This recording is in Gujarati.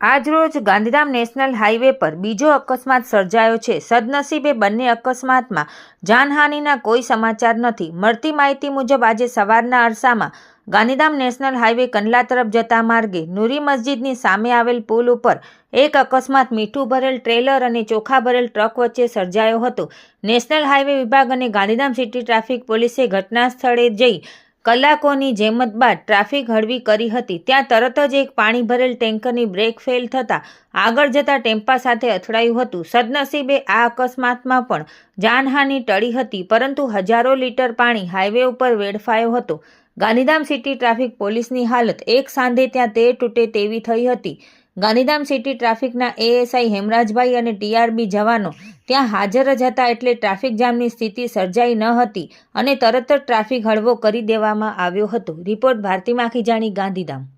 આજરોજ ગાંધીધામ નેશનલ હાઈવે પર બીજો અકસ્માત સર્જાયો છે. સદનસીબે બંને અકસ્માતમાં જાનહાનિના કોઈ સમાચાર નથી. મળતી માહિતી મુજબ આજે સવારના અરસામાં ગાંધીધામ નેશનલ હાઈવે કંડલા તરફ જતા માર્ગે નૂરી મસ્જિદની સામે આવેલ પુલ ઉપર એક અકસ્માત મીઠું ભરેલ ટ્રેલર અને ચોખા ભરેલ ટ્રક વચ્ચે સર્જાયો હતો. નેશનલ હાઈવે વિભાગ અને ગાંધીધામ સિટી ટ્રાફિક પોલીસે ઘટના સ્થળે જઈ કલાકોની જેમત બાદ ટ્રાફિક હળવી કરી હતી. ત્યાં તરત જ એક પાણી ભરેલ ટેન્કરની બ્રેક ફેલ થતાં આગળ જતા ટેમ્પા સાથે અથડાયું હતું. સદનસીબે આ અકસ્માતમાં પણ જાનહાનિ ટળી હતી, પરંતુ હજારો લીટર પાણી હાઈવે ઉપર વેડફાયો હતો. ગાંધીધામ સિટી ટ્રાફિક પોલીસની હાલત એક સાંધે ત્યાં તે તૂટે તેવી થઈ હતી. ગાંધીધામ સિટી ટ્રાફિકના એએસઆઈ હેમરાજભાઈ અને ટીઆરબી જવાનો ત્યાં હાજર જ હતા એટલે ટ્રાફિક જામની સ્થિતિ સર્જાઈ ન હતી અને તરત જ ટ્રાફિક હળવો કરી દેવામાં આવ્યો હતો. રિપોર્ટ ભારતી માખીજાણી ગાંધીધામ.